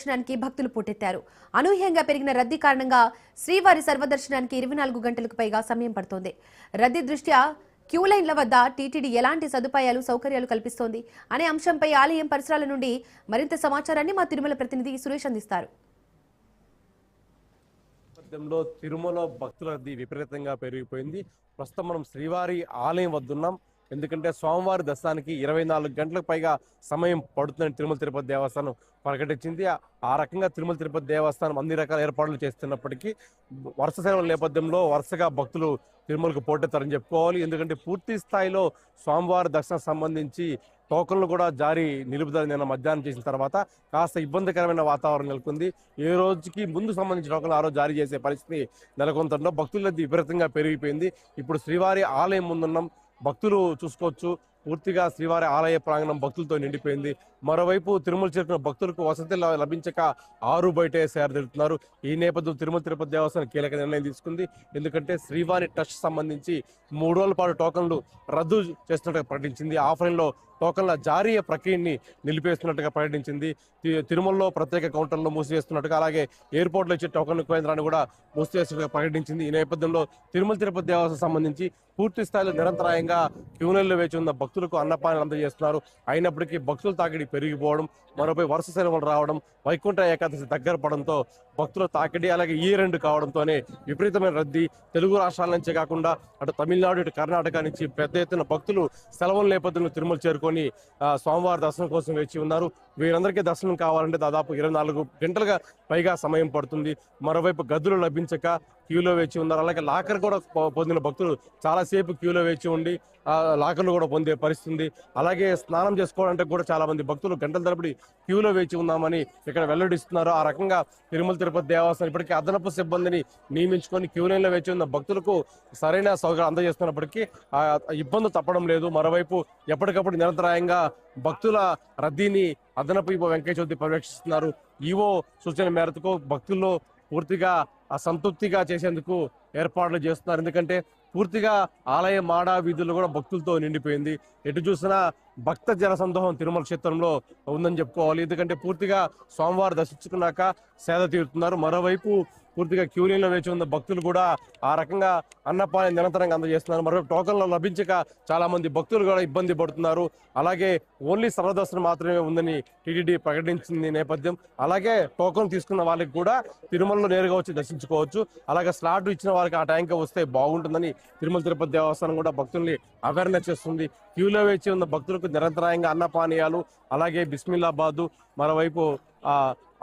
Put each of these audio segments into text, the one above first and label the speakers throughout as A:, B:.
A: దర్శనానికి భక్తులు పోటెత్తారు. అనూహ్యంగా పెరిగిన రద్దీ కారణంగా శ్రీవారి సర్వదర్శనానికి ఇరవై నాలుగు గంటలకు పైగా సమయం పడుతోంది. రద్దీ దృష్ట్యా క్యూ లైన్ల వద్ద టీటీడీ ఎలాంటి సదుపాయాలు సౌకర్యాలు కల్పిస్తోంది అనే అంశంపై ఆలయం పరిసరాల నుండి మరింత సమాచారాన్ని మా తిరుమల ప్రతినిధి సురేష్ అందిస్తారు.
B: తిరుమల భక్తుల రద్దీ విపరీతంగా పెరిగిపోయింది. ప్రస్తుతం మనం శ్రీవారి ఆలయం వద్దున్నాం. ఎందుకంటే స్వామివారి దర్శనానికి ఇరవై నాలుగు గంటలకు పైగా సమయం పడుతుందని తిరుమల తిరుపతి దేవస్థానం ప్రకటించింది. ఆ- రకంగా తిరుమల తిరుపతి దేవస్థానం అన్ని రకాల ఏర్పాట్లు చేస్తున్నప్పటికీ వరుస సేవల నేపథ్యంలో వరుసగా భక్తులు తిరుమలకు పోటెత్తారని చెప్పుకోవాలి. ఎందుకంటే పూర్తి స్థాయిలో స్వామివారి దర్శనం సంబంధించి టోకన్లు కూడా జారీ నిలుపుదల నిన్న మధ్యాహ్నం చేసిన తర్వాత కాస్త ఇబ్బందికరమైన వాతావరణం నెలకొంది. ఏ రోజుకి ముందు సంబంధించిన టోకన్లు ఆ రోజు జారీ చేసే పరిస్థితి నెలకొంటుందో భక్తుల విపరీతంగా పెరిగిపోయింది. ఇప్పుడు శ్రీవారి ఆలయం ముందున్నాం. భక్తులు చూసుకోవచ్చు. పూర్తిగా శ్రీవారి ఆలయ ప్రాంగణం భక్తులతో నిండిపోయింది. మరోవైపు తిరుమల చేరుకున్న భక్తులకు వసతి లభించక ఆరు బయటే సేరదిరుతున్నారు ఈ నేపథ్యం తిరుమల తిరుపతి దేవస్థానం కీలక నిర్ణయం తీసుకుంది. ఎందుకంటే శ్రీవారి ట్రస్ట్ సంబంధించి మూడు రోజుల పాటు టోకన్లు రద్దు చేస్తున్నట్టుగా ప్రకటించింది. ఆఫ్లైన్లో టోకన్ల జారీ ప్రక్రియని నిలిపేస్తున్నట్టుగా ప్రకటించింది. తిరుమలలో ప్రత్యేక కౌంటర్లు మూసివేస్తున్నట్టుగా అలాగే ఎయిర్పోర్ట్లో ఇచ్చే టోకన్ కేంద్రాన్ని కూడా మూసివేస్తున్నట్టుగా ప్రకటించింది. ఈ నేపథ్యంలో తిరుమల తిరుపతి దేవస్థానం సంబంధించి పూర్తి స్థాయిలో నిరంతరాయంగా క్యూనెల్లో వేచి ఉన్న భక్తులకు అన్నపానాలు అందజేస్తున్నారు. అయినప్పటికీ భక్తుల తాకిడి పెరిగిపోవడం మరోపై వరుస సెలవులు రావడం వైకుంఠ ఏకాదశి దగ్గర పడంతో భక్తుల తాకిడి అలాగే ఈ రెండు కావడంతోనే విపరీతమైన రద్దీ. తెలుగు రాష్ట్రాల నుంచే కాకుండా అటు తమిళనాడు ఇటు కర్ణాటక నుంచి పెద్ద ఎత్తున భక్తులు సెలవుల నేపథ్యంలో తిరుమల చేరుకొని ఆ, స్వామివారి దర్శనం కోసం వేచి ఉన్నారు. వీరందరికీ దర్శనం కావాలంటే దాదాపు ఇరవై నాలుగు గంటలుగా పైగా సమయం పడుతుంది. మరోవైపు గదులు లభించక క్యూలో వేచి ఉన్నారు. అలాగే లాకర్ కూడా పొ- పొందిన భక్తులు చాలాసేపు క్యూలో వేచి ఉండి లాకర్లు కూడా పొందే పరిస్థితి ఉంది అలాగే స్నానం చేసుకోవడానికి కూడా చాలా మంది భక్తులు గంటల తరబడి క్యూలో వేచి ఉన్నామని ఇక్కడ వెల్లడిస్తున్నారు. ఆ రకంగా తిరుమల తిరుపతి దేవస్థానం ఇప్పటికీ అదనపు సిబ్బందిని నియమించుకొని క్యూ లైన్లో వేచి ఉన్న భక్తులకు సరైన సౌకర్యం అందజేస్తున్నప్పటికీ ఆ ఇబ్బంది తప్పడం లేదు. మరోవైపు ఎప్పటికప్పుడు నిరంతరాయంగా భక్తుల రద్దీని అదనపు ఈవో వెంకయ్య చౌదరి పర్యవేక్షిస్తున్నారు. ఈవో సూచన మేరకు భక్తుల్లో పూర్తిగా సంతృప్తిగా చేసేందుకు ఏర్పాట్లు చేస్తున్నారు. ఎందుకంటే పూర్తిగా ఆలయ మాడా వీధుల్లో కూడా భక్తులతో నిండిపోయింది. ఎటు చూసినా భక్త జనసందోహం తిరుమల క్షేత్రంలో ఉందని చెప్పుకోవాలి. ఎందుకంటే పూర్తిగా స్వామివారు దర్శించుకున్నాక సేద తీరుతున్నారు. మరోవైపు పూర్తిగా క్యూ వేచి ఉన్న భక్తులు కూడా ఆ రకంగా అన్నపాన్ని నిరంతరంగా అందజేస్తున్నారు. మరో టోకన్లు లభించక చాలా మంది భక్తులు కూడా ఇబ్బంది పడుతున్నారు. అలాగే ఓన్లీ సర్వదర్శనం మాత్రమే ఉందని టీటీడీ ప్రకటించింది నేపథ్యం. అలాగే టోకన్ తీసుకున్న వాళ్ళకి కూడా తిరుమలలో నేరుగా వచ్చి దర్శించుకోవచ్చు. అలాగే స్లాట్ ఇచ్చిన వాళ్ళకి ఆ టైంకి వస్తే బాగుంటుందని తిరుమల తిరుపతి దేవస్థానం కూడా భక్తుల్ని అవేర్నెస్ చేస్తుంది. క్యూలో వేచి ఉన్న భక్తులకు నిరంతరాయంగా అన్నపానీయాలు అలాగే బిస్మిల్లాబాదు మరోవైపు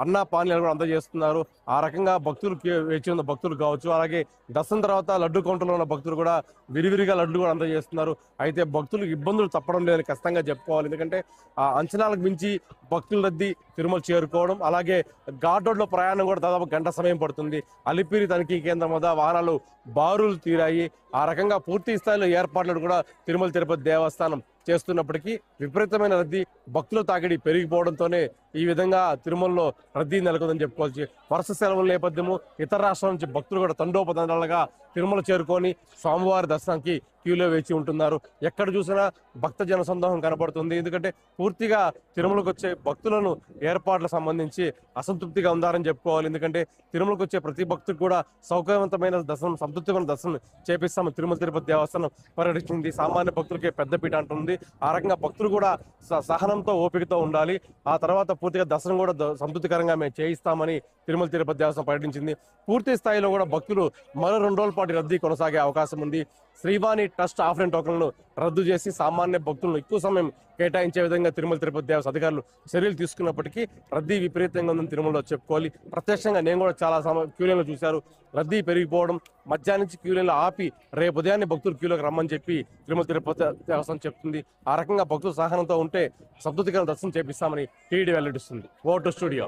B: అన్న పానీయాలు కూడా అందజేస్తున్నారు. ఆ రకంగా భక్తులు వేచి ఉన్న భక్తులు కావచ్చు అలాగే దర్శనం తర్వాత లడ్డు కౌంటర్లో ఉన్న భక్తులు కూడా విరివిరిగా లడ్డు కూడా అందజేస్తున్నారు. అయితే భక్తులకు ఇబ్బందులు తప్పడం లేదని ఖచ్చితంగా చెప్పుకోవాలి. ఎందుకంటే ఆ అంచనాలకు మించి భక్తుల రద్దీ తిరుమల చేరుకోవడం అలాగే ఘాట్ రోడ్లో ప్రయాణం కూడా దాదాపు గంట సమయం పడుతుంది. అలిపిరి తనిఖీ కేంద్రం వద్ద వాహనాలు బారులు తీరాయి. ఆ రకంగా పూర్తి స్థాయిలో ఏర్పాట్లు కూడా తిరుమల తిరుపతి దేవస్థానం చేస్తున్నప్పటికీ విపరీతమైన రద్దీ భక్తుల తాకిడి పెరిగిపోవడంతోనే ఈ విధంగా తిరుమలలో రద్దీ నెలకొందని చెప్పుకోవచ్చు. వరుస సెలవుల నేపథ్యము ఇతర రాష్ట్రాల నుంచి భక్తులు కూడా తండోపతండాలుగా తిరుమల చేరుకొని స్వామివారి దర్శనానికి క్యూలో వేచి ఉంటున్నారు. ఎక్కడ చూసినా భక్త జన సందోహం కనబడుతుంది ఎందుకంటే పూర్తిగా తిరుమలకు వచ్చే భక్తులను ఏర్పాట్ల సంబంధించి అసంతృప్తిగా ఉందారని చెప్పుకోవాలి. ఎందుకంటే తిరుమలకు వచ్చే ప్రతి భక్తుడు కూడా సౌకర్యవంతమైన దర్శనం సంతృప్తికరమైన దర్శనం చేపిస్తామని తిరుమల తిరుపతి దేవస్థానం పర్యటించింది. సామాన్య భక్తులకే పెద్దపీట అంటుంది. ఆ రకంగా భక్తులు కూడా స- సహనంతో ఓపికతో ఉండాలి. ఆ తర్వాత పూర్తిగా దర్శనం కూడా సంతృప్తికరంగా మేము చేయిస్తామని తిరుమల తిరుపతి దేవస్థానం ప్రకటించింది. పూర్తి స్థాయిలో కూడా భక్తులు మరో రెండు రోజుల పాటు రద్దీ కొనసాగే అవకాశం ఉంది. శ్రీవాణి ట్రస్ట్ ఆఫ్లైన్ టోకన్లను రద్దు చేసి సామాన్య భక్తులను ఎక్కువ సమయం కేటాయించే విధంగా తిరుమల తిరుపతి దేవస్థ అధికారులు చర్యలు తీసుకున్నప్పటికీ రద్దీ విపరీతంగా ఉందని తిరుమలలో చెప్పుకోవాలి. ప్రత్యక్షంగా నేను కూడా చాలా సమయం క్యూలైన్లో చూశారు. రద్దీ పెరిగిపోవడం మధ్యాహ్నం నుంచి క్యూలైన్లో ఆపి రేపు ఉదయాన్నే భక్తులు క్యూలోకి రమ్మని చెప్పి తిరుమల తిరుపతి దేవస్థానం చెప్తుంది. ఆ రకంగా భక్తుల సహనంతో ఉంటే సంతృప్తికరమైన దర్శనం చేపిస్తామని టీడీ వెల్లడిస్తుంది. Vote studio.